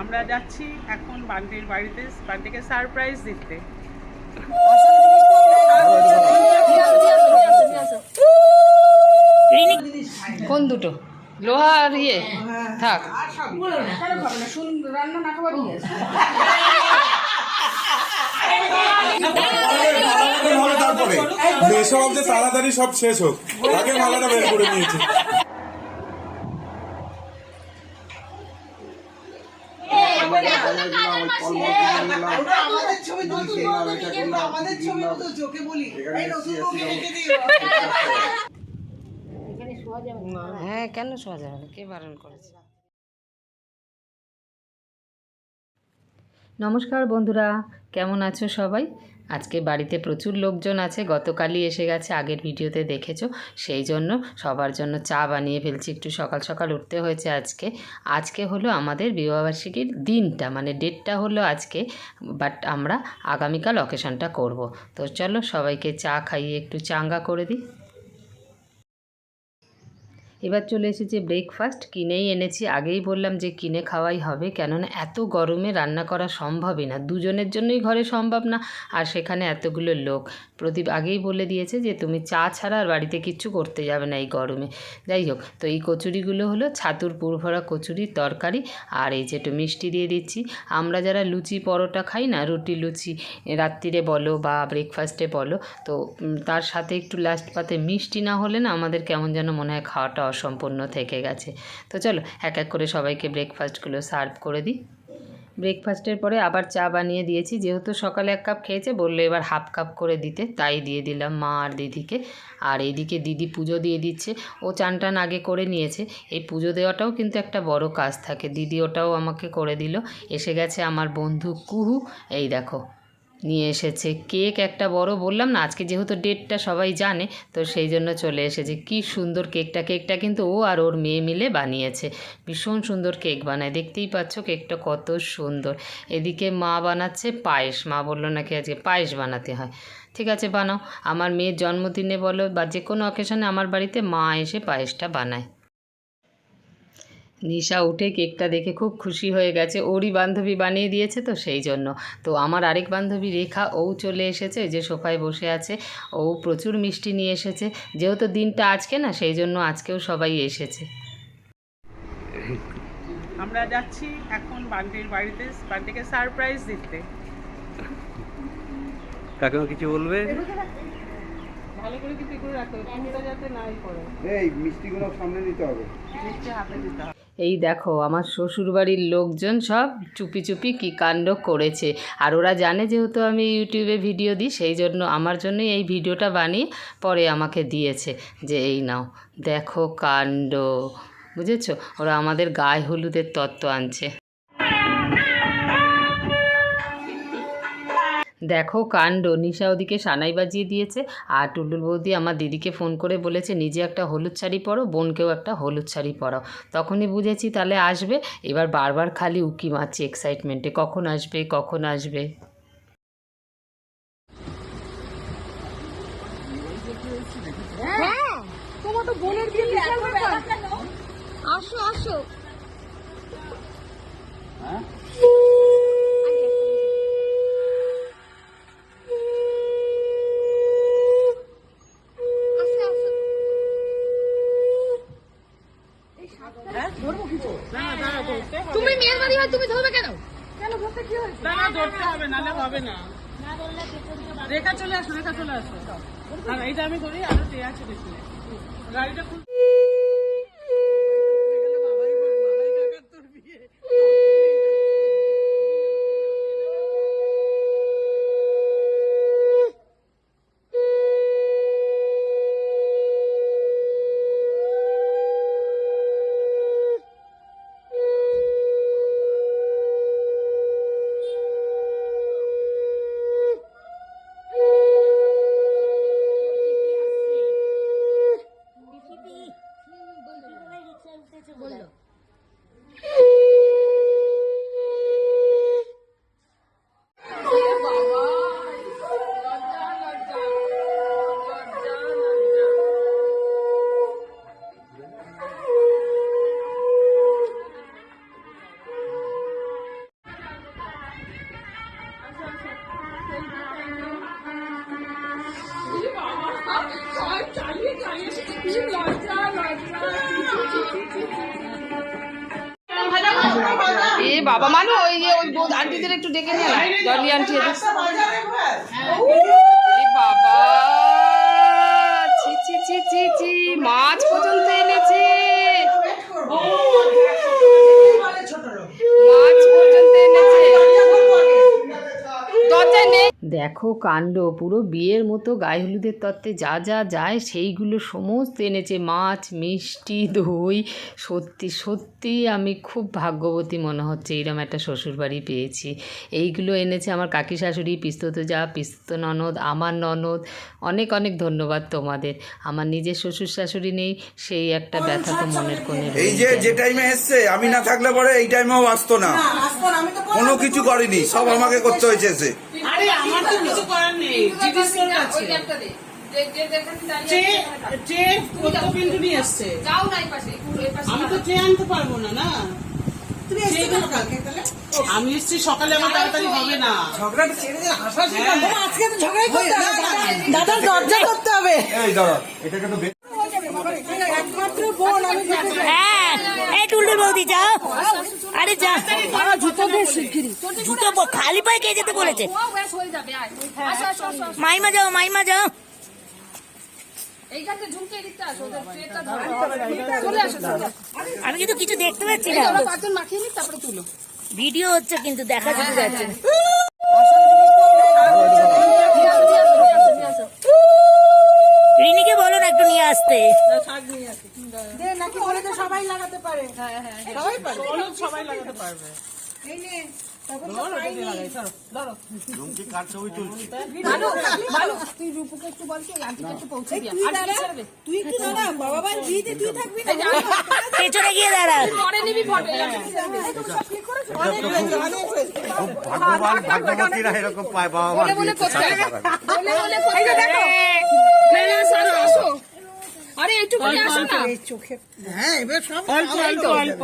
আমরা যাচ্ছি এখন বান্টির বাড়িতে বান্টিকে সারপ্রাইজ দিতে কোন দুটো লোহা আর ইয়ে থাক তাড়াতাড়ি সব শেষ হোক আগে মালাটা বের করে নিয়েছে আমাদের ছবি নতুন বউকে লিখে দাও, আমাদের ছবি মতো চোখে বলি এই নতুন বউকে লিখে দিও হ্যাঁ কেন শোয়া যাবে না? কে বারণ করেছে? নমস্কার বন্ধুরা কেমন আছো সবাই? আজকে বাড়িতে প্রচুর লোকজন আছে, গতকালই এসে গেছে, আগের ভিডিওতে দেখেছ। সেই জন্য সবার জন্য চা বানিয়ে ফেলছি, একটু সকাল সকাল উঠতে হয়েছে আজকে। আজকে হলো আমাদের বিবাহবার্ষিকীর দিনটা মানে ডেটটা হলো আজকে, বাট আমরা আগামীকাল অকেশনটা করব। তো চলো সবাইকে চা খাইয়ে একটু চাঙ্গা করে দিই। এবার চলে এসেছে ব্রেকফাস্ট কিনেই এনেছি। আগেই বললাম যে কিনে খাওয়াই হবে। কেননা এত গরমে রান্না করা সম্ভবই না। দুজনের জন্যই ঘরে সম্ভব না। আর সেখানে এতগুলো লোক। প্রদীপ আগেই বলে দিয়েছে যে, তুমি চা ছাড়া আর বাড়িতে কিচ্ছু করতে যাবে না এই গরমে। যাই হোক, তো এই কচুরিগুলো হলো ছাতুর পুরভরা কচুরির তরকারি। আর এই যে একটু মিষ্টি দিয়ে দিচ্ছি। আমরা যারা লুচি পরোটা খাই না, রুটি লুচি, রাত্রিরে বলো বা ব্রেকফাস্টে বলো, তো তার সাথে একটু লাস্ট পাতে মিষ্টি না হলে না আমাদের কেমন যেন মনে হয় খাওয়াটা অসম্পূর্ণ থেকে গেছে। তো চলো, এক এক করে সবাইকে ব্রেকফাস্টগুলো সার্ভ করে দিই। ব্রেকফাস্টের পরে আবার চা বানিয়ে দিয়েছি। যেহেতু সকালে এক কাপ খেয়েছে, বলল এবার হাফ কাপ করে দিতে। তাই দিয়ে দিলাম মা আর দিদিকে। আর এইদিকে দিদি পুজো দিয়ে দিচ্ছে। ও চান টান আগে করে নিয়েছে। এই পুজো দেওয়াটাও কিন্তু একটা বড় কাজ থাকে। দিদি ওটাও আমাকে করে দিল। এসে গেছে আমার বন্ধু কুহু। এই দেখো নিয়ে এসেছে। কেক একটা বড় বললাম না, আজকে যেহেতু ডেটটা সবাই জানে, তো সেই জন্য চলে এসেছে। কি সুন্দর কেকটা কেকটা কিন্তু ও আর ওর মেয়ে মিলে বানিয়েছে। ভীষণ সুন্দর কেক বানায়, দেখতেই পাচ্ছ কেকটা কত সুন্দর। এদিকে মা বানাচ্ছে পায়েস, মা বলল নাকি আজকে পায়েস বানাতে হয়। ঠিক আছে, বানাও। আমার মেয়ের জন্মদিনে বলো বা যে কোনো অকেশনে আমার বাড়িতে মা এসে পায়েসটা বানায়। নিশা উঠে কেকটা দেখে খুব খুশি হয়ে গেছে। ওরই বান্ধবী বানিয়ে দিয়েছে তো সেই জন্য। তো আমার আরেক বান্ধবী রেখা ও চলে এসেছে যে সোফায় বসে আছে। ও প্রচুর মিষ্টি নিয়ে এসেছে। যেহেতু দিনটা আজকে না সেই জন্য আজকেও সবাই এসেছে। আমরা যাচ্ছি এখন বান্টির বাড়িতে বান্টিকে সারপ্রাইজ দিতে। কাকিমা কিছু বলবে? ভালো করে কিন্তু করে রাখতে হবে যাতে নাই পড়ে এই মিষ্টিগুলো সামনে নিতে হবে। নিচে হাতে দিতে হবে। এই দেখো, আমার শ্বশুরবাড়ির লোকজন সব চুপি চুপি কী কাণ্ড করেছে। আর ওরা জানে যেহেতু আমি ইউটিউবে ভিডিও দিই, সেই জন্য আমার জন্যই এই ভিডিওটা বানিয়ে পরে আমাকে দিয়েছে যে এই নাও, দেখো কাণ্ড, বুঝেছ? ওরা আমাদের গায়ে হলুদের তত্ত্ব আনছে। দেখো কাণ্ড। নিশা ওদিকে সানাই বাজিয়ে দিয়েছে আর টুলুল বৌদি আমার দিদিকে ফোন করে বলেছে নিজে একটা হলুদ শাড়ি পরো বোনকেও একটা হলুদ শাড়ি পরাও। তখনই বুঝেছি তাহলে আসবে। এবার বারবার খালি উকি মারছে এক্সাইটমেন্টে কখন আসবে কখন আসবে? আসো আসো। তুমি মেয়ের বাড়ি হয় তুমি ধরবে কেন না না ধরতে হবে না। রেখা চলে আসো রেখা চলে আসো আর এইটা আমি করি আরও আছে দেখি গাড়িটা খুল Yeah. ডলি আন্টি এদের বাজারে ভাই এ বাবা ছি ছি ছি ছি ছি মাছ পর্যন্ত এনেছে ওয়েট করব বলে ছোট লোক মাছ পর্যন্ত এনেছে দরজা দরজায় নেই দেখো কাণ্ড পুরো বিয়ের মতো গায়ে হলুদের তত্ত্বে যা যা যায় সেইগুলো সমস্ত এনেছে মাছ মিষ্টি দই। সত্যি সত্যি আমি খুব ভাগ্যবতী মনে হচ্ছে এইরকম একটা শ্বশুরবাড়ি পেয়েছি। এইগুলো এনেছে আমার কাকি শাশুড়ি পিস্তত যা পিস্তত ননদ আমার ননদ। অনেক অনেক ধন্যবাদ তোমাদের। আমার নিজের শ্বশুর শাশুড়ি নেই সেই একটা ব্যথা তো মনের কোণে এই যে। যে টাইমে এসছে আমি না থাকলে পরে এই টাইমেও আসতো না। আসতো না, আমি তো কোনো কিছু করেনি সব আমাকে করতে হয়েছে আরে আমার তো কিছু করার নেই। কাছে। আমি তো ট্রে আনতে পারব না না? এসছো আমি সকালে আমার তাড়াতাড়ি হবে না। দাদার দরজা করতে হবে। এটাকে তো একমাত্র বোন আমি হ্যাঁ এই টুলটুল বৌদি যাও। আরে যা। জুতো খালি পায়ে কে যেতে বলেছে? হয়ে আসো। মাইমা যাও মাইমা যাও। আমি কিন্তু কিছু দেখতে পাচ্ছি না। ভিডিও হচ্ছে কিন্তু দেখা যেতে যাচ্ছে। রিনিকে বলো না একটু নিয়ে আসতে। নাকি সবাই লাগাতে পারে। সবাই পারে। সবাই লাগাতে পারবে। পেছনে গিয়ে দাঁড়া। পরে নিবি ফটো ভগবান ভাগ্যবতীরা এরকম পায় বাবা আরে এইটুকুনি আসো না। চোখে হ্যাঁ এবার সব অল্প অল্প অল্প।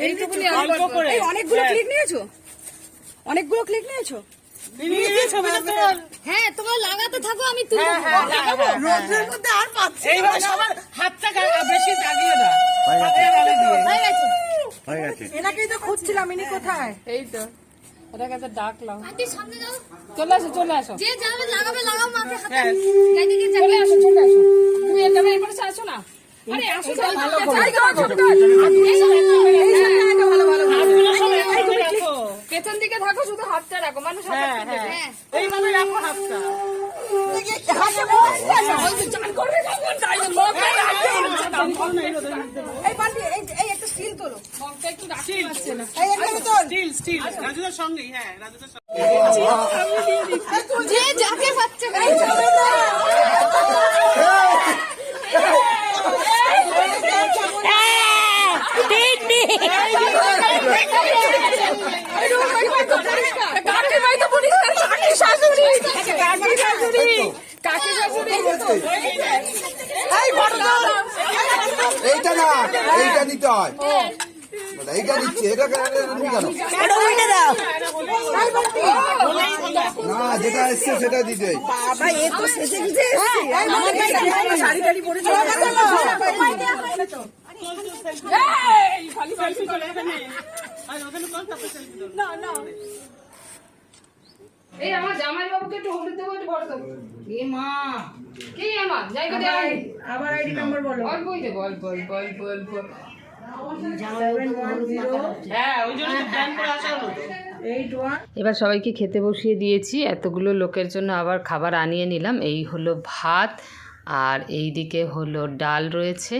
এইটুকুনি অল্প করে। অনেকগুলো ক্লিক নিয়েছো? অনেকগুলো ক্লিক নিয়েছো? হ্যাঁ তোমরা লাগাতে থাকো আমি তুলবো রোদ্রের মধ্যে আর পাচ্ছি এইভাবে সবার হাতটা বেশি দাগিয়ে দাও। হাতটা গালে দিয়ে। হয়ে গেছে। হয়ে গেছে। এনাকেই তো খুঁজছিলাম ইনি কোথায়? এই তো। কাছে ডাকলাম। আন্টি সামনে যাও। চলে আসো চলে আসো। যে যাবে লাগাবে লাগাও মাকে হাতে। হ্যাঁ। চলে আসো চলে আসো। তুমি এটা এপারে আসো না। আরে আসো যাও ভালো করে। হাতগুলো সব এইভাবে রাখো পেছন দিকে থাকো শুধু হাতটা রাখো মানুষ হাতে হ্যাঁ হ্যাঁ রাখো হাতটা এই বান্টি এই এই একটা স্টিল তোলো স্টিল এই একটা তোল স্টিল স্টিল রাজুদার সঙ্গেই হ্যাঁ রাজুদার সঙ্গে যে যাকে পাচ্ছে হ্যাঁ, ঠিক ঠিক কাকে ভাই তো বলিস কাকে শাশুড়ি কাকে শাশুড়ি কাকে শাশুড়ি এই বড় তোল এইটা না এইটা নিতে হয়। এইটা নিচ্ছে এটা কেন তুমি কেন? ওটা উল্টে দাও। না যেটা এসছে সেটা দিতে। বাবা এ এই আমার জামাই বাবুকে একটু হলুদ দেবো একটু বড় দেবো এ মা কি আমার জায়গা দেওয়া আবার আইডি নাম্বার বলো। অল্পই দেবো অল্প অল্প অল্প অল্প। হ্যাঁ এবার সবাইকে খেতে বসিয়ে দিয়েছি এতগুলো লোকের জন্য আবার খাবার আনিয়ে নিলাম। এই হলো ভাত আর এই দিকে হলো ডাল রয়েছে।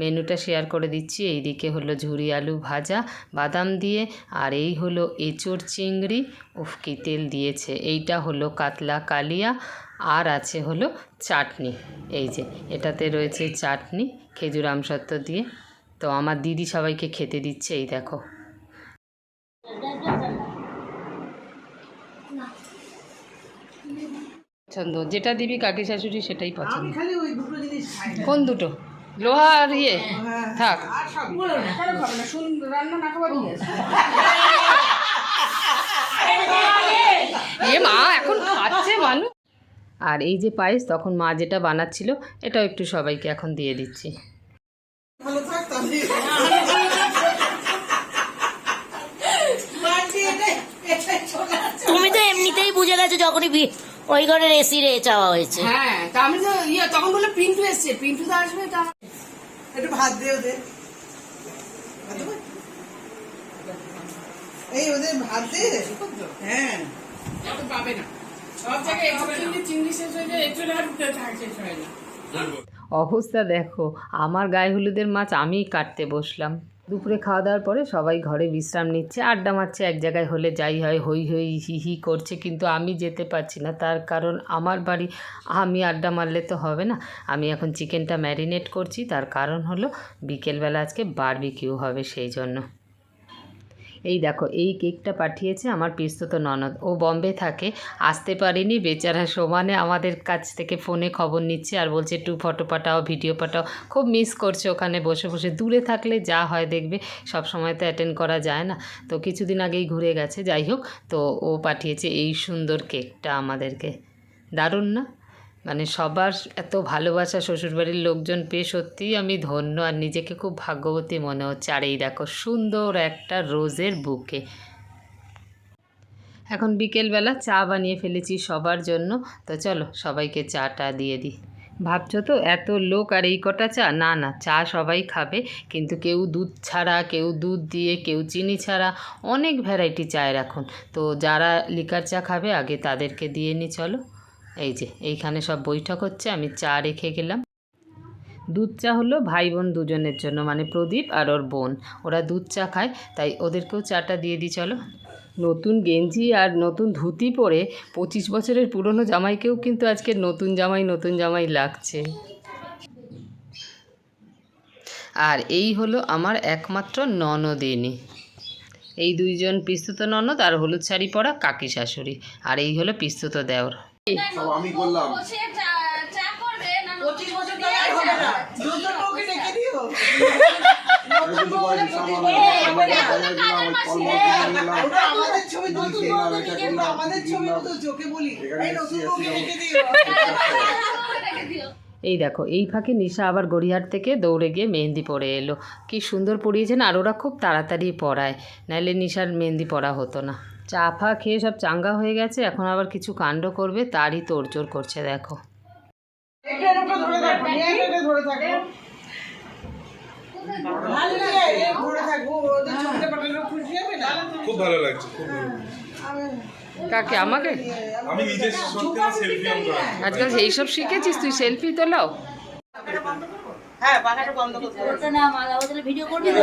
মেনুটা শেয়ার করে দিচ্ছি। এই দিকে হলো ঝুরি আলু ভাজা বাদাম দিয়ে আর এই হলো এঁচোড় চিংড়ি। উফকি তেল দিয়েছে। এইটা হলো কাতলা কালিয়া আর আছে হলো চাটনি। এই যে এটাতে রয়েছে চাটনি খেজুর আমসত্ত্ব দিয়ে। তো আমার দিদি সবাইকে খেতে দিচ্ছে এই দেখো। পছন্দ। যেটা দিবি কাকি শাশুড়ি সেটাই পছন্দ। কোন দুটো? লোহার ইয়ে থাক। এ মা এখন খাচ্ছে মানুষ। আর এই যে পায়েস তখন মা যেটা বানাচ্ছিল এটাও একটু সবাইকে এখন দিয়ে দিচ্ছি। তুমি তো এমনিতেই বুঝে গেছো যখনই বিয়ে ওই ঘরের এসি রে চাওয়া হয়েছে। হ্যাঁ তা আমি তো ইয়ে তখন বলল পিন্টু এসছে পিন্টু তো আসবে তা একটু ভাত দিয়ে ওদের। এই ওদের ভাত দে। হ্যাঁ। পাবে না। সব জায়গায় চিংড়ি শেষ হয়ে যায় একটু না থাক শেষ হয় না। অবস্থা দেখো আমার গায়ে হলুদের মাছ আমিই কাটতে বসলাম। দুপুরে খাওয়া দাওয়ার পরে সবাই ঘরে বিশ্রাম নিচ্ছে, আড্ডা মারছে, এক জায়গায় হলে যাই হয়, হই হই, হি হি করছে, কিন্তু আমি যেতে পারছি না। তার কারণ আমার বাড়ি, আমি আড্ডা মারলে তো হবে না। আমি এখন চিকেনটা ম্যারিনেট করছি, তার কারণ হলো বিকেলবেলা আজকে বারবিকিউ হবে সেই জন্য। এই দেখো, এই কেকটা পাঠিয়েছে আমার পিস্তত ননদ। ও বম্বে থাকে, আসতে পারেনি, বেচারা সমানে আমাদের কাছ থেকে ফোনে খবর নিচ্ছে আর বলছে, একটু ফটো পাঠাও, ভিডিও পাঠাও। খুব মিস করছে ওখানে বসে বসে। দূরে থাকলে যা হয় দেখবে, সব সময় তো অ্যাটেন্ড করা যায় না। তো কিছুদিন আগেই ঘুরে গেছে, যাই হোক। তো ও পাঠিয়েছে এই সুন্দর কেকটা আমাদেরকে। দারুণ না? মানে সবার এত ভালোবাসা শ্বশুরবাড়ির লোকজন পেয়ে সত্যিই আমি ধন্য আর নিজেকে খুব ভাগ্যবতী মনে হচ্ছে। আর এই দেখো, সুন্দর একটা রোজের বুকে। এখন বিকেলবেলা চা বানিয়ে ফেলেছি সবার জন্য। তো চলো, সবাইকে চাটা দিয়ে দিই। ভাবছ তো, এত লোক আর এই কটা চা? না না, চা সবাই খাবে। কিন্তু কেউ দুধ ছাড়া, কেউ দুধ দিয়ে, কেউ চিনি ছাড়া অনেক ভ্যারাইটি চায়ের এখন। তো যারা লিকার চা খাবে, আগে তাদেরকে দিয়ে নি, চলো। এই যে, এইখানে সব বৈঠক হচ্ছে, আমি চা রেখে গেলাম। দুধ চা হলো ভাই বোন দুজনের জন্য মানে প্রদীপ আর ওর বোন। ওরা দুধ চা খায়, তাই ওদেরকেও চাটা দিয়ে দিই, চলো। নতুন গেঞ্জি আর নতুন ধুতি পরে পঁচিশ বছরের পুরনো জামাইকেও কিন্তু আজকে নতুন জামাই নতুন জামাই লাগছে। আর এই হলো আমার একমাত্র ননদিনী। এই দুইজন পিস্তুত ননদ, আর হলুদ শাড়ি পরা কাকি শাশুড়ি, আর এই হলো পিস্তুত দেওর। আমি আমাদের ছবি চোখে বলি। এই দেখো। এই ফাঁকে নিশা আবার গড়িয়াহাট থেকে দৌড়ে গিয়ে মেহেন্দি পরে এলো। কি সুন্দর পরিয়েছেন আর ওরা খুব তাড়াতাড়ি পড়ায়। নাহলে নিশার মেহেন্দি পড়া হতো না। চা ফা খেয়ে সব চাঙ্গা হয়ে গেছে এখন আবার কিছু কাণ্ড করবে তারই তোড়জোড় করছে দেখো। খুব ভালো লাগছে কাকে আমাকে? আমি নিজে সত্যি আমার সেলফি অন করা। আজকাল এইসব শিখেছিস তুই সেলফি তোলাও হ্যাঁ পাখাটা বন্ধ করতে হবে। না মালা ভিডিও করবি তো।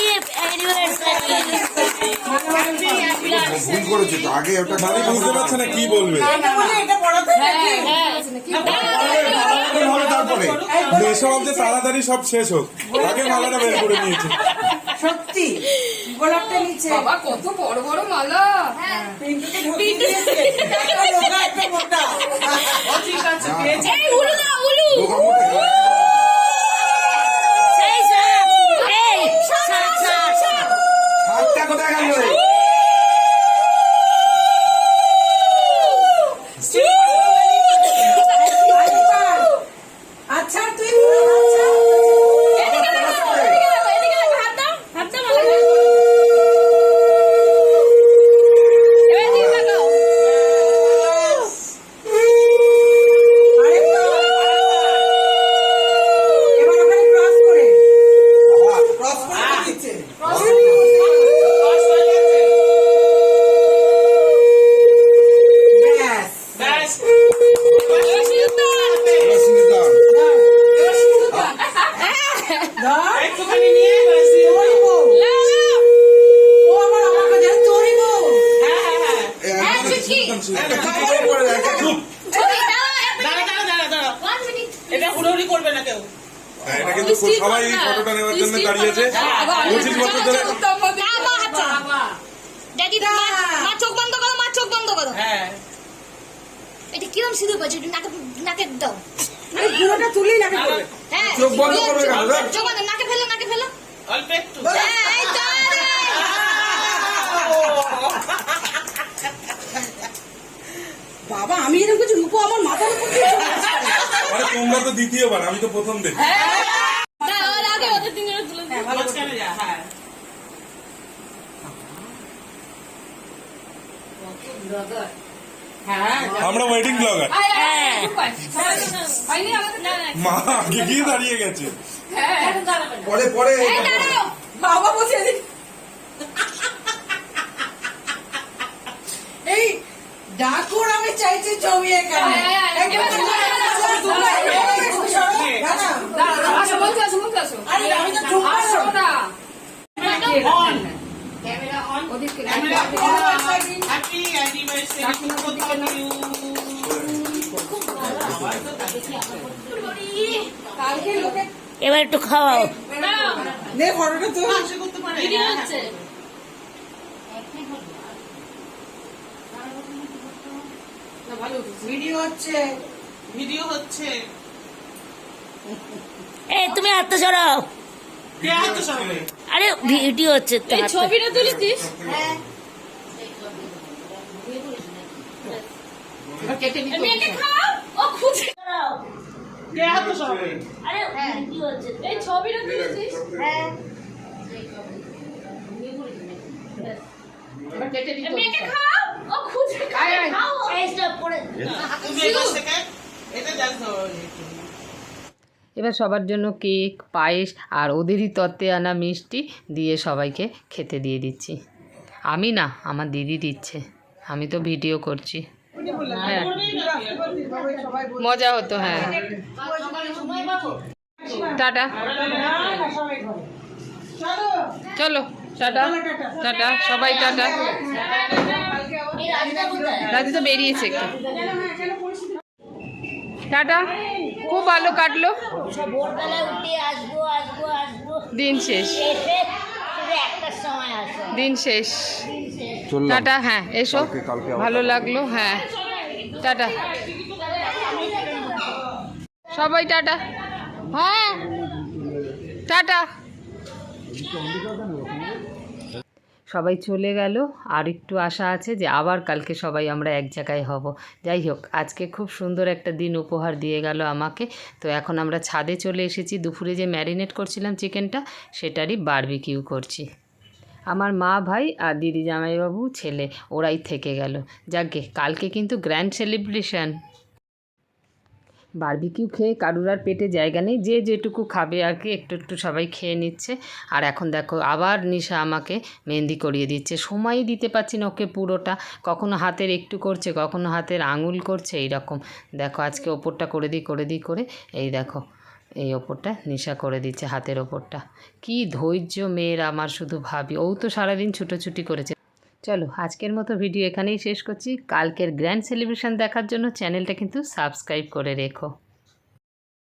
হ্যাপি ভুল করেছে তো আগে ওটা মানে বুঝতে পারছে না কি বলবে তারপরে অব্দি তাড়াতাড়ি সব শেষ হোক আগে মালাটা বের করে নিয়েছে সত্যি গোলাপটা নিচে বাবা কত বড় বড় মালা পিন্টুকে ঢুকিয়ে দিয়েছে ঠিক আছে পেয়েছি এই উলু না উলু লোক আমাকে সেই সাপ এই সাপ সাপ সাপ হাতটা কোথায় গেল রে? আচ্ছা তুই এদিকে দেখো, এদিকে দেখো, এদিকে দেখো, হাত দাও, হাত দাও মালা। এবার এদিকে দেখো। এবার ওখানে ক্রস করে ক্রস করে দিচ্ছে ব্যাস ব্যাস এবার সিঁদুর দাও। রশ্মিতা, ধর একটুখানি নিয়ে ব্যাস দিয়ে দাও। তোর বউ। লাও, লাও। ও আমার আমার কাছে তোরই বউ হ্যাঁ হ্যাঁ হ্যাঁ এ, একবারে চুপ, একটা চুপ করে পড়ে যায়, একটা চুপ। ছবি দাও, এক দাঁড়া দাঁড়া দাঁড়া দাঁড়া one minute. এটা হুড়োহুড়ি করবে না কেউ হ্যাঁ, এটা কিন্তু খুব- সবাই এই ফটোটা নেওয়ার জন্য দাঁড়িয়েছে পঁচিশ বছর ধরে বাবা, আচ্ছা। ড্যাডি মা মা হ্যাঁ এটা কিরম সিঁদুর পড়ছে একটু নাকে নাকে দাও। তুললেই নাকি হ্যাঁ চোখ বন্ধ করবে চোখ বন্ধ নাকে ফেলো নাকে ফেলো। অল্প একটু। হ্যাঁ, এই তো। বাবা আমি এরকম কিছু রূপ আমার মাথার উপর দিয়ে চলে আরে তোমরা তো দ্বিতীয়বার আমি তো প্রথম দেখি না, ওর আগে ওদের তিনজনের তুলে দিই। মাঝখানে যা হ্যাঁ হ্যাঁ আমরা ওয়েডিং ব্লগার। সবাই তো- হয়নি আমাদের? না, না, মা আগে গিয়ে দাঁড়িয়ে গেছে। হ্যাঁ। পরে পরে। বাবা বসে এই ডাকুর আমি চাইছি ছবি এখানে আমি তো অন ওদিকে ক্যামেরা অন হ্যাপি অ্যানিভার্সারি এবার একটু খাওয়াও। নে ফটোটা তো। সে করতে পারে। ভিডিও হচ্ছে। ভালো উঠেছে। ভিডিও হচ্ছে। ভিডিও হচ্ছে। এ তুমি হাতটা সরাও। আরে ভিডিও হচ্ছে ছবিটা তুলেছিস? হচ্ছে এই ছবিটা তুলেছিস? খাও। ও খাও। এবার সবার জন্য কেক, পায়েস আর ওদেরই তত্ত্বে আনা মিষ্টি দিয়ে সবাইকে খেতে দিয়ে দিচ্ছি। আমি না, আমার দিদি দিচ্ছে আমি তো ভিডিও করছি। হ্যাঁ। মজা হতো হ্যাঁ। টাটা। চলো, টাটা। টাটা, সবাই টাটা। রাজি তো বেরিয়েছে একটু। টাটা। খুব ভালো কাটলো। ভোরবেলায় উঠে আসব আসব আসব। দিন শেষ। দিন শেষ। টাটা হ্যাঁ এসো। ভালো লাগল হ্যাঁ। টাটা। সবাই টাটা। হ্যাঁ টাটা। সবাই চলে গেল। আর একটু আশা আছে যে আবার কালকে সবাই আমরা এক জায়গায় হব। যাই হোক, আজকে খুব সুন্দর একটা দিন উপহার দিয়ে গেল আমাকে। তো এখন আমরা ছাদে চলে এসেছি। দুপুরে যে ম্যারিনেট করছিলাম চিকেনটা, সেটারই বারবিকিউ করছি। আমার মা ভাই আর দিদি জামাইবাবু ছেলে, ওরাই থেকে গেল। যাকে কালকে কিন্তু গ্র্যান্ড সেলিব্রেশন। বারবিকিউ খেয়ে কারুর আর পেটে জায়গা নেই। যে যেটুকু খাবে আর কি, একটু একটু সবাই খেয়ে নিচ্ছে। আর এখন দেখো, আবার নিশা আমাকে মেহেন্দি করিয়ে দিচ্ছে। সময়ই দিতে পারছি না ওকে পুরোটা। কখনো হাতের একটু করছে, কখনো হাতের আঙুল করছে এই রকম দেখো, আজকে ওপরটা করে দিই করে দিই, করে। এই দেখো, এই ওপরটা নিশা করে দিচ্ছে, হাতের ওপরটা। কি ধৈর্য মেয়ের আমার শুধু ভাবি। ও তো সারাদিন ছুটোছুটি করেছে। চলো আজকের মতো ভিডিও এখানেই শেষ করছি। কালকের গ্র্যান্ড সেলিব্রেশন দেখার জন্য চ্যানেলটা কিন্তু সাবস্ক্রাইব করে রেখো।